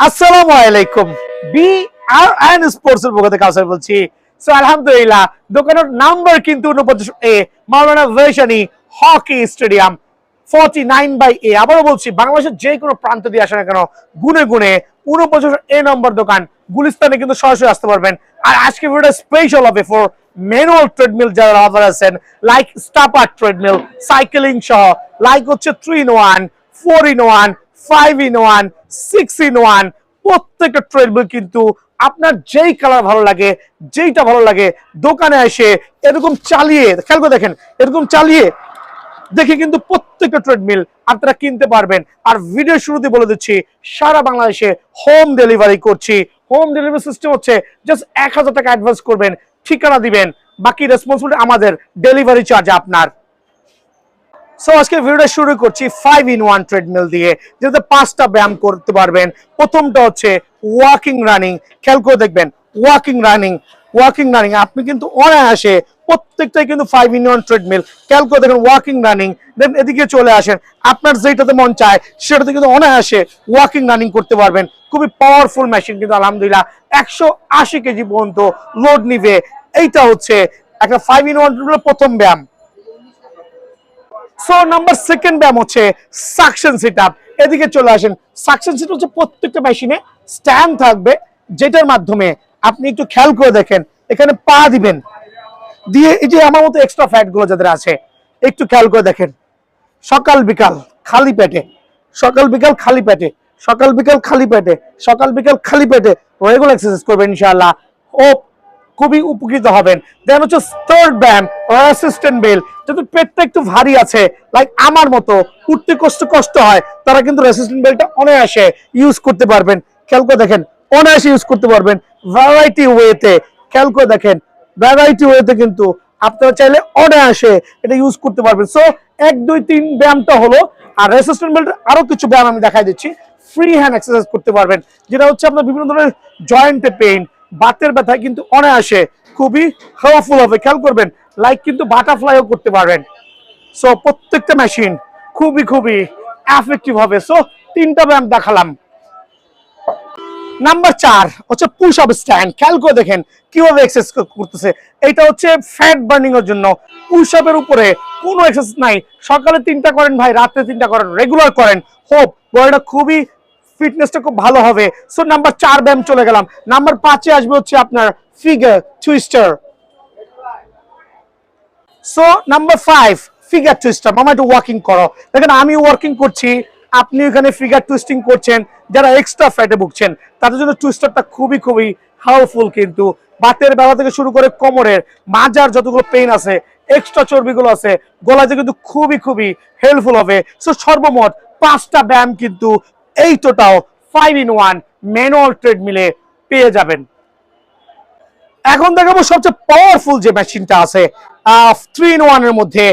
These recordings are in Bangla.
আসসালামু আলাইকুম। বি আর এন স্পোর্টস এর পক্ষ থেকে কাউসার বলছি সো আলহামদুলিল্লাহ, দোকানের নাম্বার কিন্তু উনপঞ্চাশ A Maulana Bhashani hockey stadium forty nine by A আবারও বলছি, বাংলাদেশের যে কোনো প্রান্ত দিয়ে আসে না কেন, গুনে গুনে উনপঞ্চাশ এ নম্বর দোকান, গুলিস্তানে কিন্তু সরাসরি আসতে পারবেন। আর আজকে ভিডিওটা স্পেশাল হবে ফর ম্যানুয়াল ট্রেডমিল যারা অফার আছেন লাইক স্টাপার ট্রেডমিল সাইকেলিং সহ লাইক হচ্ছে three in one four in one five in one six in one প্রত্যেকটা ট্রেডমিল কিন্তু আপনার যেই কালার ভালো লাগে, যেইটা ভালো লাগে, দোকানে এসে এরকম চালিয়ে, খেয়াল করে দেখেন, এরকম চালিয়ে দেখে কিন্তু প্রত্যেকটা ট্রেডমিল আপনারা কিনতে পারবেন। আর ভিডিও শুরুতে বলে দিচ্ছি, সারা বাংলাদেশে হোম ডেলিভারি করছি। হোম ডেলিভারি সিস্টেম হচ্ছে জাস্ট এক হাজার টাকা অ্যাডভান্স করবেন, ঠিকানা দিবেন, বাকি রেসপন্সিবিলিটি আমাদের ডেলিভারি চার্জ আপনার। সো আজকে ভিডিওটা শুরু করছি ফাইভ ইন ওয়ান ট্রেডমিল দিয়ে। যেটাতে পাঁচটা ব্যায়াম করতে পারবেন, প্রথমটা হচ্ছে ওয়াকিং রানিং খেয়াল করে দেখবেন ওয়াকিং রানিং ওয়াকিং রানিং আপনি কিন্তু অনায়াসে প্রত্যেকটাই কিন্তু ফাইভ ইন ওয়ান ট্রেডমিল খেয়াল করে দেখেন ওয়াকিং রানিং দেন এদিকে চলে আসেন। আপনার যেটাতে মন চায়, সেটাতে কিন্তু অনায়াসে ওয়াকিং রানিং করতে পারবেন। খুবই পাওয়ারফুল মেশিন কিন্তু আলহামদুলিল্লাহ একশো আশি কেজি পর্যন্ত লোড নিবে। এইটা হচ্ছে একটা ফাইভ ইন ওয়ান প্রথম ব্যায়াম। সো নাম্বার সেকেন্ড ব্যায়াম হচ্ছে সাকশন সিট আপ এদিকে চলে আসেন। সাকশন সিট হচ্ছে প্রত্যেকটা মেশিনে স্ট্যান্ড থাকবে, যেটার মাধ্যমে আপনি একটু খেয়াল করে দেখেন, এখানে পা দিবেন। দিয়ে এই যে আমার মতো এক্সট্রা ফ্যাটগুলো যাদের আছে, একটু খেয়াল করে দেখেন। সকাল বিকাল খালি পেটে, সকাল বিকাল খালি পেটে, সকাল বিকাল খালি পেটে, সকাল বিকাল খালি পেটে রেগুলার এক্সারসাইজ করবেন ইনশাআল্লাহ। ও খুবই উপকৃত হবেন। দেন হচ্ছে থার্ড ব্যায়াম অ্যাসিস্ট্যান্ট বেল যদি পেটটা একটু ভারী আছে লাইক আমার মতো, উঠতে কষ্ট কষ্ট হয়, তারা কিন্তু রেসিস্ট্যান্ট বেলটা অনায়াসে ইউজ করতে পারবেন। খেয়াল করে দেখেন, অনায়াসে ইউজ করতে পারবেন ভ্যারাইটি ওয়েতে খেয়াল করে দেখেন ভ্যারাইটি ওয়েতে কিন্তু আপনারা চাইলে অনায়াসে এটা ইউজ করতে পারবেন। সো এক, দুই, তিন ব্যায়ামটা হলো, আর রেসিস্ট্যান্ট বেল্ট আরও কিছু ব্যায়াম আমি দেখাই দিচ্ছি। ফ্রি হ্যান্ড এক্সারসাইজ করতে পারবেন, যেটা হচ্ছে আপনার বিভিন্ন ধরনের জয়েন্টে পেইন বাতের ব্যথায় কিন্তু অনায়াসে খুবই হেল্পফুল হবে। খেয়াল করবেন লাইক কিন্তু বাটারফ্লাইও করতে পারবেন। সো প্রত্যেকটা মেশিন খুবই খুবই এফেক্টিভ হবে। সো তিনটা ব্যায়াম দেখালাম। নাম্বার চার হচ্ছে পুশ আপ স্ট্যান্ড খেয়াল করে দেখেন কীভাবে এক্সারসাইজ করতেছে। এটা হচ্ছে ফ্যাট বার্নিং এর জন্য। পুশ আপের উপরে কোনো এক্সারসাইজ নাই। সকালে তিনটা করেন ভাই, রাত্রে তিনটা করেন রেগুলার করেন। হোপ বডিটা খুবই ফিটনেসটা খুব ভালো হবে। সো নাম্বার চার ব্যায়াম চলে গেলাম। নাম্বার পাঁচে আসবে হচ্ছে আপনার figure twister so number five figure twister মামা, একটু ওয়াকিং করো। দেখেন, আমি ওয়ার্কিং করছি, আপনি ওখানে ফিগার টুইস্টিং করছেন, যারা এক্সট্রা ফ্যাটে ভুগছেন, তাদের জন্য টুইস্টারটা খুবই খুবই হাউফুল কিন্তু। বাতের ব্যথা থেকে শুরু করে কোমরের, মাজার যতগুলো পেইন আছে এক্সট্রা চর্বিগুলো আছে গলাতে কিন্তু খুবই খুবই হেল্পফুল হবে। সো সর্বমোট পাঁচটা ব্যায়াম কিন্তু এই total five in one manual ট্রেডমিলে পেয়ে যাবেন। এখন দেখাবো সবচেয়ে পাওয়ারফুল যে মেশিনটা আছে থ্রি ইন ওয়ানের মধ্যে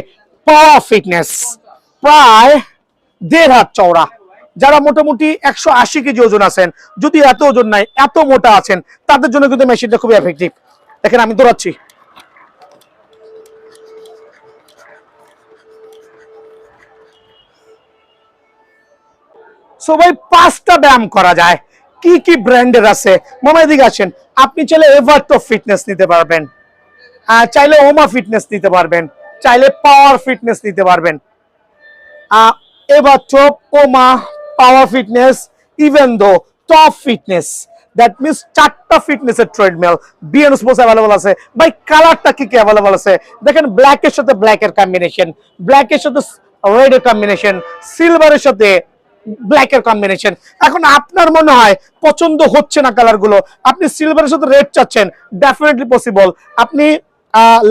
পাওয়ার ফিটনেস প্রায় দেড় হাত চওড়া। যারা মোটামুটি একশো আশি কেজি ওজন আছেন, যদি এত ওজন নাই, এত মোটা আছেন, তাদের জন্য কিন্তু মেশিনটা খুবই এফেক্টিভ দেখেন আমি দৌড়াচ্ছি। সবাই পাঁচটা ব্যায়াম করা যায়। কি কি ব্র্যান্ডের আছে? মামা এদিকে আছেন আপনি চাইলে এভারটো ফিটনেস নিতে পারবেন। চাইলে ওমা ফিটনেস নিতে পারবেন। চাইলে পাওয়ার ফিটনেস নিতে পারবেন। এভারটো ওমা, power fitness even though top fitness that means চারটা ফিটনেসের ট্রেডমিল বিএন স্পোর্টস অ্যাভেলেবল আছে। ভাই কালারটা কি কি অ্যাভেলেবল আছে? দেখেন ব্ল্যাক এর সাথে ব্ল্যাক এর কম্বিনেশন ব্ল্যাক এর সাথে রেড এর কম্বিনেশন সিলভারের সাথে ব্ল্যাক এর কম্বিনেশন এখন আপনার মনে হয় পছন্দ হচ্ছে না কালারগুলো? আপনি সিলভারের সাথে রেড চাচ্ছেন ডেফিনেটলি পসিবল আপনি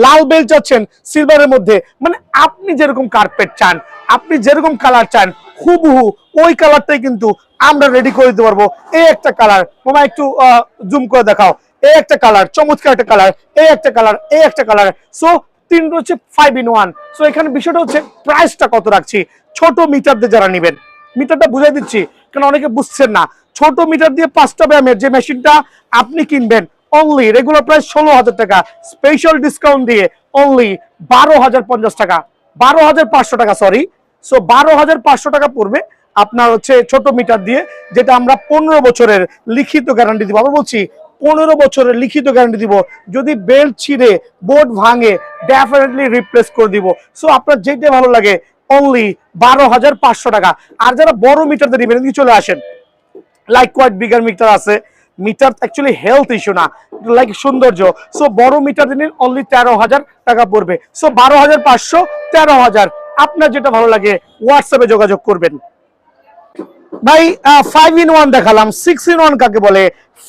লাল বেল চাচ্ছেন সিলভারের মধ্যে। মানে আপনি যেরকম কার্পেট চান, আপনি যেরকম কালার চান, হুবহু ওই কালারটাই কিন্তু আমরা রেডি করে দিতে পারব। এই একটা কালার মামা একটু জুম করে দেখাও। এই একটা কালার চমৎকার একটা কালার এই একটা কালার এই একটা কালার সো তিনটা হচ্ছে ফাইভ ইন ওয়ান সো এখানে বিষয়টা হচ্ছে প্রাইসটা কত রাখছি? ছোট মিটার দিয়ে যারা নেবেন। মিটারটা বুঝাই দিচ্ছি কারণ অনেকে বুঝছেন না। ছোট মিটার দিয়ে পাঁচটা ব্যায়ামের যে মেশিনটা আপনি কিনবেন অনলি রেগুলার প্রাইস ষোলো হাজার টাকা স্পেশাল ডিসকাউন্ট দিয়ে অনলি বারো হাজার পঞ্চাশ টাকা, বারো হাজার পাঁচশো টাকা সরি সো বারো হাজার পাঁচশো টাকা পড়বে আপনার হচ্ছে ছোট মিটার দিয়ে, যেটা আমরা পনেরো বছরের লিখিত গ্যারান্টি দিব। আমরা বলছি, পনেরো বছরের লিখিত গ্যারান্টি দিব, যদি বেল্ট ছিঁড়ে বোর্ড ভাঙে ডেফিনেটলি রিপ্লেস করে দিব। সো আপনার যেটা ভালো লাগে অনলি বারো হাজার পাঁচশো টাকা। আর যারা বড় মিটার দিয়ে নেবেন, এদিকে চলে আসেন। লাইক কোয়াইট বিগার মিটার আছে। মিটার অ্যাকচুয়ালি হেলথ ইস্যু না। লাইক সৌন্দর্য। সো বড় মিটার দিন অনলি তেরো হাজার টাকা পড়বে। সো বারো হাজার পাঁচশো, তেরো হাজার। আপনার যেটা ভালো লাগে হোয়াটসঅ্যাপে যোগাযোগ করবেন। ভাই ফাইভ ইন ওয়ান দেখালাম। সিক্স ইন ওয়ান কাকে বলে?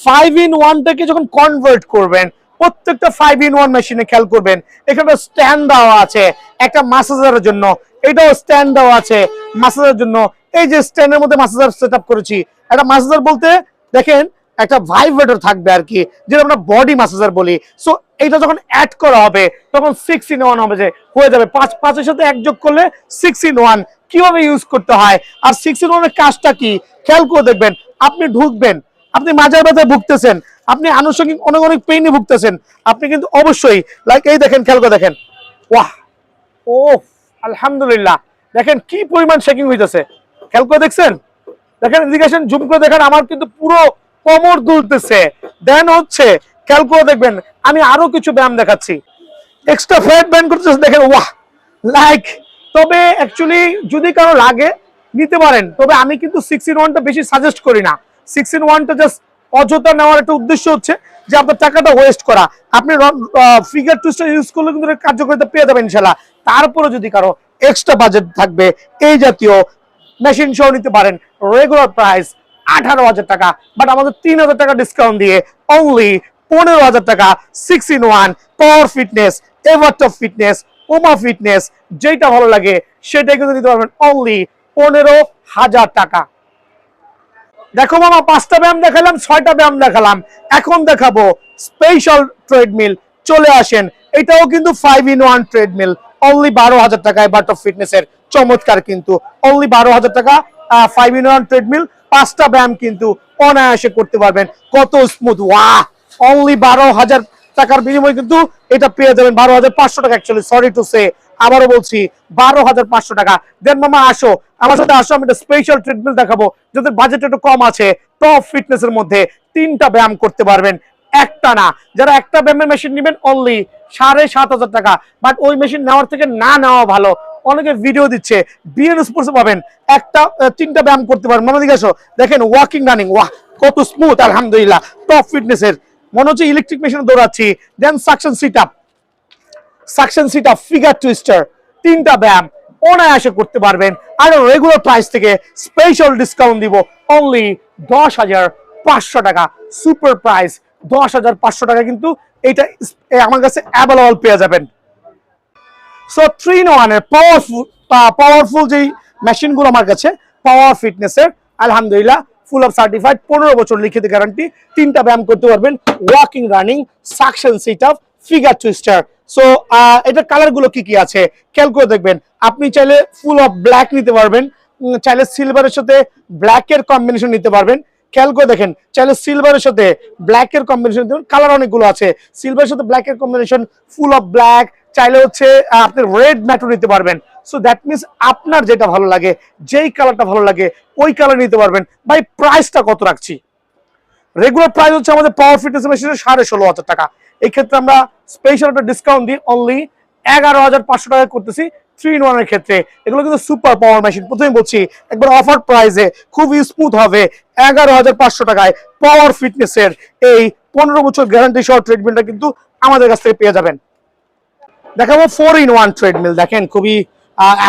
ফাইভ ইন ওয়ানটাকে যখন কনভার্ট করবেন, প্রত্যেকটা ফাইভ ইন ওয়ান মেশিনে খেয়াল করবেন। এখানে স্ট্যান্ড দেওয়া আছে। একটা মাসাজারের জন্য। এটাও স্ট্যান্ড দেওয়া আছে মাসাজারের জন্য। এই যে স্ট্যান্ডের মধ্যে মাসাজার সেট করেছি, একটা মাসাজার বলতে দেখেন একটা ভাইব্রেটর থাকবে আর কি, যেটা আমরা বডি মাসাজার বলি। সো এটা যখন অ্যাড করা হবে, তখন সিক্স ইন ওয়ান হবে যে, হয়ে যাবে। পাঁচ, পাঁচের সাথে এক যোগ করলে সিক্স ইন ওয়ান কীভাবে ইউজ করতে হয়? আর সিক্স ইন ওয়ানের কাজটা কি? খেয়াল করে দেখবেন, আপনি ঢুকবেন, আপনি মাজার ব্যথায় ভুগতেছেন, আপনি আনুষঙ্গিক অনেক অনেক পেইনে ভুগতেছেন, আপনি কিন্তু অবশ্যই লাইক এই দেখেন, খেয়াল করে দেখেন। ওয়াহ! ও আলহামদুলিল্লাহ। দেখেন কি পরিমাণ শেকিং হইতেছে। খেয়াল করে দেখছেন? দেখেন এদিকে জুম করে দেখেন, আমার কিন্তু পুরো কোমর দুলতেছে। দেন হচ্ছে, খেয়াল করে দেখবেন, আমি আরও কিছু ব্যায়াম দেখাচ্ছি। এক্সট্রা ফ্যাট ব্যান্ড করতেছে, দেখেন, ওয়াহ! লাইক তবে অ্যাকচুয়ালি যদি কারও লাগে, নিতে পারেন। তবে আমি কিন্তু সিক্স ইন ওয়ানটা বেশি সাজেস্ট করি না। সিক্স ইন ওয়ানটা জাস্ট অযথা নেওয়ার একটা উদ্দেশ্য হচ্ছে যে আপনার টাকাটা ওয়েস্ট করা। আপনি ফিগার টুস্টার ইউজ করলে কিন্তু কার্যকারিতা পেয়ে যাবেন ইনশাল্লাহ তারপরে যদি কারও এক্সট্রা বাজেট থাকবে, এই জাতীয় মেশিন সহ নিতে পারেন রেগুলার প্রাইস আঠারো হাজার টাকা বাট আমাদের তিন হাজার টাকা ডিসকাউন্ট দিয়ে অনলি পনেরো হাজার টাকা six in one power fitness Evertop fitness Oma fitness যেটা ভালো লাগে, সেটাই কিন্তু নিতে পারবেন অনলি পনেরো হাজার টাকা। দেখো মামা, পাঁচটা ব্যায়াম দেখালাম, ছয়টা ব্যায়াম দেখালাম। এখন দেখাবো স্পেশাল ট্রেডমিল চলে আসেন। এটাও কিন্তু five in one treadmill only বারো হাজার টাকায় বাট অফ ফিটনেসের চমৎকার কিন্তু অনলি বারো হাজার টাকা ফাইভ ইন ওয়ান ট্রেডমিল পাঁচটা ব্যায়াম কিন্তু অনায়াসে করতে পারবেন। কত স্মুথ ওয়াহ অনলি বারো হাজার টাকার বিনিময়ে কিন্তু এটা পেয়ে যাবেন বারো হাজার পাঁচশো টাকা অ্যাকচুয়ালি সরি টু সে আবারও বলছি, বারো হাজার পাঁচশো টাকা। দেন মামা, আসো, আমার সাথে আসো, আমি একটা স্পেশাল ট্রিটমেন্ট দেখাবো। যাদের বাজেট একটু কম আছে টপ ফিটনেস এর মধ্যে তিনটা ব্যায়াম করতে পারবেন। একটা না। যারা একটা ব্যায়ামের মেশিন নেবেন অনলি সাড়ে সাত হাজার টাকা। বাট ওই মেশিন নেওয়ার থেকে না নেওয়া ভালো। অনেকে ভিডিও দিচ্ছে বিএন স্পোর্টস পাবেন। একটা তিনটা ব্যায়াম করতে পারেন। মনে দিকে দেখেন ওয়াকিং রানিং ওয়াহ, কত স্মুথ আলহামদুলিল্লাহ। টপ ফিটনেসের মনে হচ্ছে ইলেকট্রিক মেশিনে দৌড়াচ্ছি। Then suction sit up suction sit up figure twister তিনটা ব্যায়াম। অনায়াসে করতে পারবেন। আর রেগুলার প্রাইস থেকে স্পেশাল ডিসকাউন্ট দিব। অনলি দশ হাজার পাঁচশো টাকা। সুপার প্রাইস দশ হাজার পাঁচশো টাকা কিন্তু এটা আমার কাছে অ্যাভেলেবল পেয়ে যাবেন। সো থ্রি ইন ওয়ানের পাওয়ারফুল পাওয়ারফুল যেই মেশিনগুলো আমার কাছে পাওয়ার ফিটনেসের আলহামদুলিল্লাহ ফুল অফ সার্টিফাইড পনেরো বছর লিখিত গ্যারান্টি তিনটা ব্যায়াম করতে পারবেন walking running suction sit up figure twister so এটার কালারগুলো কি কি আছে? খেয়াল করে দেখবেন, আপনি চাইলে ফুল অফ ব্ল্যাক নিতে পারবেন চাইলে সিলভারের সাথে ব্ল্যাক এর কম্বিনেশন নিতে পারবেন খেয়াল করে দেখেন। চাইলে সিলভারের সাথে ব্ল্যাক এর কম্বিনেশন কালার অনেকগুলো আছে। সিলভারের সাথে ব্ল্যাক এর কম্বিনেশন ফুল অফ ব্ল্যাক চাইলে হচ্ছে আপনি রেড ম্যাটো নিতে পারবেন। সো দ্যাট মিনস আপনার যেটা ভালো লাগে, যেই কালারটা ভালো লাগে, ওই কালার নিতে পারবেন। ভাই প্রাইসটা কত রাখছি? রেগুলার প্রাইস হচ্ছে আমাদের পাওয়ার ফিটনেস মেশিনের সাড়ে ষোলো হাজার টাকা। এক্ষেত্রে আমরা স্পেশাল একটা ডিসকাউন্ট দিই অনলি এগারো হাজার পাঁচশো টাকা করতেছি। থ্রি ইন ওয়ানের ক্ষেত্রে, এগুলো কিন্তু সুপার পাওয়ার মেশিন প্রথমে বলছি, একবার অফার প্রাইসে খুবই স্মুথ হবে, এগারো হাজার পাঁচশো টাকায় পাওয়ার ফিটনেসের এই পনেরো বছর গ্যারান্টি সহ ট্রিটমেন্টটা কিন্তু আমাদের কাছ থেকে পেয়ে যাবেন। দেখাবো ফোর ইন ওয়ান ট্রেডমিল দেখেন, খুবই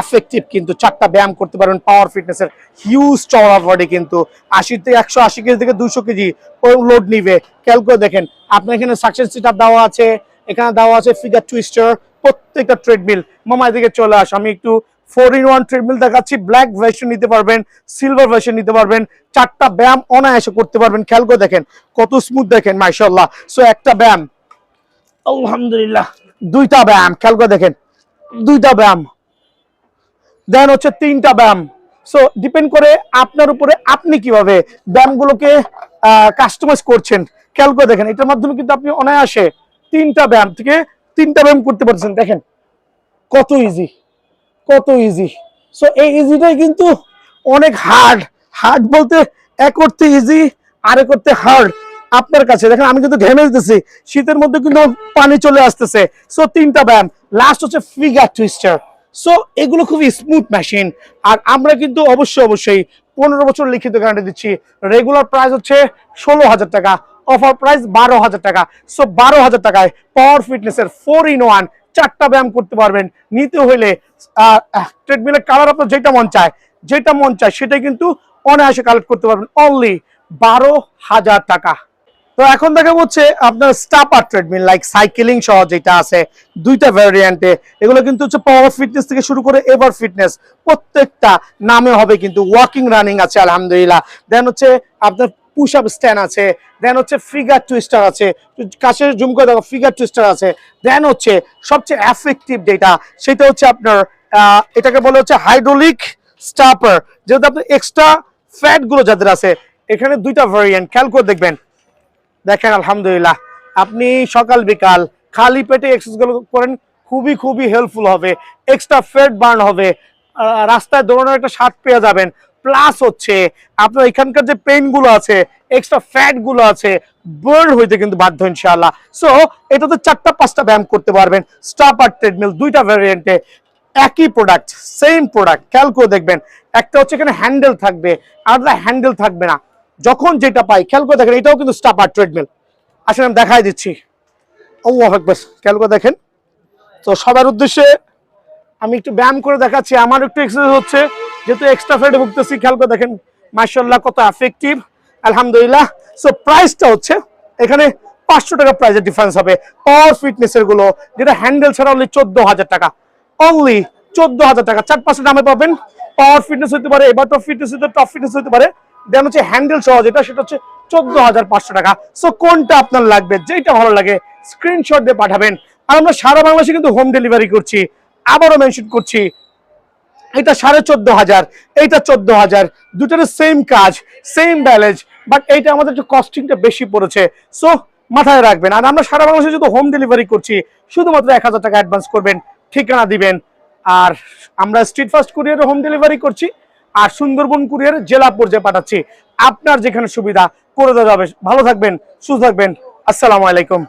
এফেক্টিভ কিন্তু, চারটা ব্যায়াম করতে পারবেন পাওয়ার ফিটনেসের হিউজ চওড়া বডি কিন্তু আশি থেকে একশো আশি কেজি থেকে দুশো কেজি লোড নিবে। খেয়াল করে দেখেন, আপনার এখানে সাকসেস সিট দেওয়া আছে, এখানে দেওয়া আছে ফিগার টুইস্টার প্রত্যেকটা ট্রেডমিল মামা এদিকে চলে আস আমি একটু ফোর ইন ওয়ান ট্রেডমিল দেখাচ্ছি। ব্ল্যাক ভার্সন নিতে পারবেন সিলভার ভার্সন নিতে পারবেন চারটা ব্যায়াম অনায়াসে করতে পারবেন। খেয়াল করে দেখেন কত স্মুথ দেখেন মাইশাল্লাহ সো একটা ব্যায়াম। আলহামদুলিল্লাহ। দুইটা ব্যায়াম খেয়াল করে দেখেন দুইটা ব্যায়াম। দেন হচ্ছে তিনটা ব্যায়াম। সো ডিপেন্ড করে আপনার উপরে আপনি কীভাবে ব্যায়ামগুলোকে কাস্টমাইজ করছেন। খেয়াল করে দেখেন এটার মাধ্যমে কিন্তু আপনি অনায়াসে তিনটা ব্যায়াম থেকে তিনটা ব্যায়াম করতে পারছেন দেখেন। কত ইজি কত ইজি সো এই ইজিটাই কিন্তু অনেক হার্ড হার্ড বলতে এক করতে ইজি আরে করতে হার্ড আপনার কাছে, দেখেন, আমি কিন্তু ঘেমে দিতেছি শীতের মধ্যে কিন্তু পানি চলে আসতেছে। সো তিনটা ব্যায়াম। লাস্ট হচ্ছে ফিগার টুইস্টার সো এগুলো খুবই স্মুথ মেশিন আর আমরা কিন্তু অবশ্যই অবশ্যই পনেরো বছর লিখিত গ্যারান্টি দিচ্ছি। রেগুলার প্রাইস হচ্ছে ষোলো হাজার টাকা। অফার প্রাইস বারো হাজার টাকা। সো বারো হাজার টাকায় পাওয়ার ফিটনেসের ফোর ইন ওয়ান চারটা ব্যায়াম করতে পারবেন। নিতে হলে ট্রেডমিলের কালার আপনার যেটা মন চায়, যেটা মন চায়, সেটাই কিন্তু অনায়াসে কালেক্ট করতে পারবেন। অনলি বারো হাজার টাকা। তো এখন দেখা হচ্ছে আপনার স্টাপার ট্রেডমিল লাইক সাইকেলিং সহ যেটা আছে, দুইটা ভ্যারিয়েন্টে এগুলো কিন্তু হচ্ছে পাওয়ার ফিটনেস থেকে শুরু করে এভার ফিটনেস প্রত্যেকটা নামে হবে কিন্তু ওয়াকিং রানিং আছে, আলহামদুলিল্লাহ। দেন হচ্ছে আপনার পুশ আপ স্ট্যান্ড আছে দেন হচ্ছে ফিগার টুইস্টার আছে কাছে জুম করে দেখো ফিগার টুইস্টার আছে দেন হচ্ছে সবচেয়ে এফেক্টিভ যেটা সেটা হচ্ছে আপনার এটাকে বলে হচ্ছে হাইড্রোলিক স্টাপার যেহেতু আপনার এক্সট্রা ফ্যাটগুলো যাদের আছে, এখানে দুইটা ভ্যারিয়েন্ট খেয়াল করে দেখবেন। দেখেন, আলহামদুলিল্লাহ, আপনি সকাল, বিকাল, খালি পেটে এক্সারসাইজগুলো করেন, খুবই খুবই হেল্পফুল হবে এক্সট্রা ফ্যাট বার্ন হবে রাস্তায় দৌড়ানোর একটা স্বাদ পেয়ে যাবেন। প্লাস হচ্ছে আপনার এখানকার যে পেইনগুলো আছে এক্সট্রা ফ্যাটগুলো আছে বার্ন হইতে কিন্তু বাধ্য ইনশাআল্লাহ। সো এটাতে চারটা, পাঁচটা ব্যায়াম করতে পারবেন। স্টাপার ট্রেডমিল দুইটা ভ্যারিয়েন্টে একই প্রোডাক্ট সেম প্রোডাক্ট খেয়াল করে দেখবেন, একটা হচ্ছে এখানে হ্যান্ডেল থাকবে আর হ্যান্ডেল থাকবে না। যখন যেটা পাই, খেয়াল করে দেখেন, এটাও কিন্তু স্টাপার ট্রেডমিল আসলে আমি দেখাই দিচ্ছি। ও বেশ খেয়াল করে দেখেন। তো সবার উদ্দেশ্যে আমি একটু ব্যায়াম করে দেখাচ্ছি। আমার একটু এক্সারসাইজ হচ্ছে। যেহেতু এক্সট্রা ফ্যাটে ভুগতেছি, খেয়াল করে দেখেন মার্শাল্লাহ কত এফেক্টিভ আলহামদুলিল্লাহ। সো প্রাইসটা হচ্ছে, এখানে পাঁচশো টাকা প্রাইসের ডিফারেন্স হবে। পাওয়ার ফিটনেসেরগুলো, যেটা হ্যান্ডেল ছাড়া অনলি চোদ্দ হাজার টাকা। অনলি চোদ্দ হাজার টাকা। চার পাঁচশো দামে পাবেন। পাওয়ার ফিটনেস হতে পারে, এবার টপ ফিটনেস হতে টপ ফিটনেস হতে পারে। দেন হচ্ছে হ্যান্ডেল সহ যেটা, সেটা হচ্ছে চোদ্দ হাজার পাঁচশো টাকা। সো কোনটা আপনার লাগবে যেটা ভালো লাগে স্ক্রিনশট দিয়ে পাঠাবেন। আর আমরা সারা বাংলাদেশে কিন্তু হোম ডেলিভারি করছি। আবারও মেনশন করছি এটা সাড়ে চোদ্দ হাজার, এইটা চোদ্দ হাজার দুটার সেম কাজ সেম ব্যালেন্স বাট এইটা আমাদের একটু কস্টিংটা বেশি পড়েছে। সো মাথায় রাখবেন। আর আমরা সারা বাংলাদেশে যদি হোম ডেলিভারি করছি, শুধুমাত্র এক হাজার টাকা অ্যাডভান্স করবেন, ঠিকানা দিবেন। আর আমরা স্ট্রিট ফাস্ট কুরিয়ারে হোম ডেলিভারি করছি, আর সুন্দরবন কুরিয়ার জেলা পর্যায়ে পাঠাচ্ছি। আপনার যেখানে সুবিধা, করে দেওয়া যাবে। ভালো থাকবেন, সুস্থ থাকবেন। আসসালামু আলাইকুম।